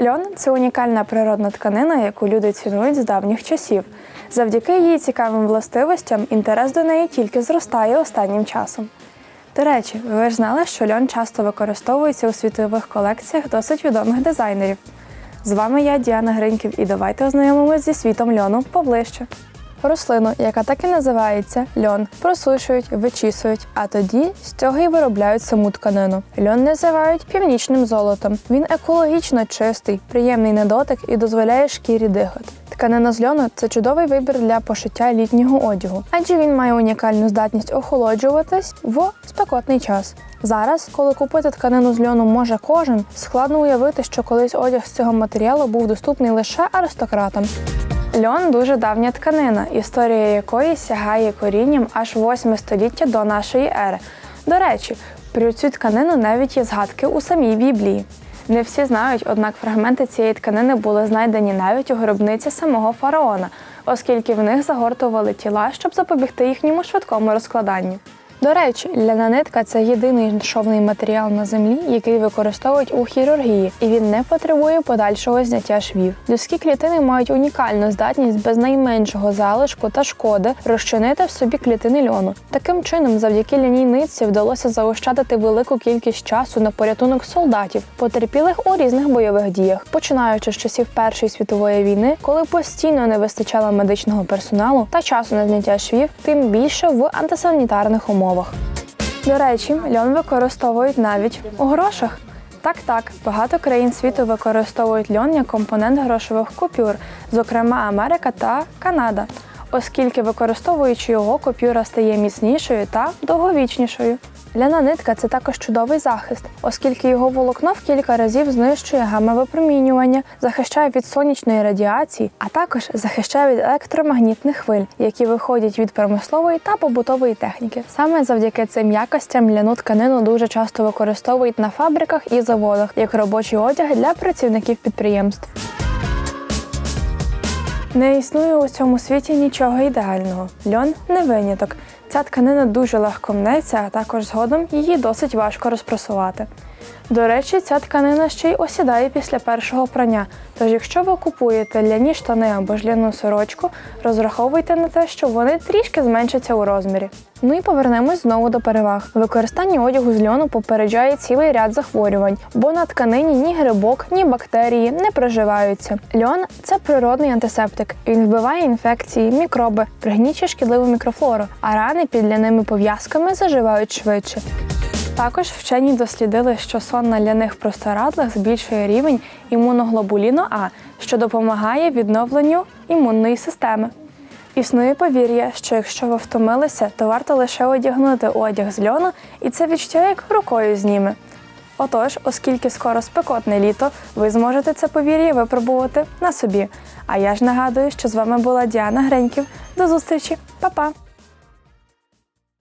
Льон це унікальна природна тканина, яку люди цінують з давніх часів. Завдяки її цікавим властивостям інтерес до неї тільки зростає останнім часом. До речі, ви ж знали, що льон часто використовується у світових колекціях досить відомих дизайнерів. З вами я, Діана Гриньків, і давайте ознайомимось зі світом льону поближче. Рослину, яка так і називається льон, просушують, вичісують, а тоді з цього і виробляють саму тканину. Льон називають північним золотом. Він екологічно чистий, приємний на дотик і дозволяє шкірі дихати. Тканина з льону це чудовий вибір для пошиття літнього одягу, адже він має унікальну здатність охолоджуватись в спекотний час. Зараз, коли купити тканину з льону може кожен, складно уявити, що колись одяг з цього матеріалу був доступний лише аристократам. Льон дуже давня тканина, історія якої сягає корінням аж 8 століття до нашої ери. До речі, про цю тканину навіть є згадки у самій Біблії. Не всі знають, однак фрагменти цієї тканини були знайдені навіть у гробниці самого фараона, оскільки в них загортували тіла, щоб запобігти їхньому швидкому розкладанню. До речі, ляна нитка це єдиний шовний матеріал на землі, який використовують у хірургії, і він не потребує подальшого зняття швів. Людські клітини мають унікальну здатність без найменшого залишку та шкоди розчинити в собі клітини льону. Таким чином, завдяки ляній нитці вдалося заощадити велику кількість часу на порятунок солдатів, потерпілих у різних бойових діях, починаючи з часів Першої світової війни, коли постійно не вистачало медичного персоналу та часу на зняття швів, тим більше в антисанітарних умовах. До речі, льон використовують навіть у грошах. Так, так, багато країн світу використовують льон як компонент грошових купюр, зокрема Америка та Канада, оскільки використовуючи його, купюра стає міцнішою та довговічнішою. Ляна нитка це також чудовий захист, оскільки його волокно в кілька разів знищує гамма-випромінювання, захищає від сонячної радіації, а також захищає від електромагнітних хвиль, які виходять від промислової та побутової техніки. Саме завдяки цим якостям ляну тканину дуже часто використовують на фабриках і заводах як робочий одяг для працівників підприємств. Не існує у цьому світі нічого ідеального. Льон не виняток. Ця тканина дуже легко мнеться, а також згодом її досить важко розпрасувати. До речі, ця тканина ще й осідає після першого прання. Тож, якщо ви купуєте ляні штани або ж ляну сорочку, розраховуйте на те, що вони трішки зменшаться у розмірі. Ну і повернемось знову до переваг. Використання одягу з льону попереджає цілий ряд захворювань, бо на тканині ні грибок, ні бактерії не проживаються. Льон це природний антисептик. Він вбиває інфекції, мікроби, пригнічує шкідливу мікрофлору, а рани під ляними пов'язками заживають швидше. Також вчені дослідили, що сон на ляних простирадлах збільшує рівень імуноглобуліну А, що допомагає відновленню імунної системи. Існує повір'я, що якщо ви втомилися, то варто лише одягнути одяг з льону, і це відчуття як рукою зніме. Отож, оскільки скоро спекотне літо, ви зможете це повір'я випробувати на собі. А я ж нагадую, що з вами була Діана Греньків. До зустрічі, Па-па!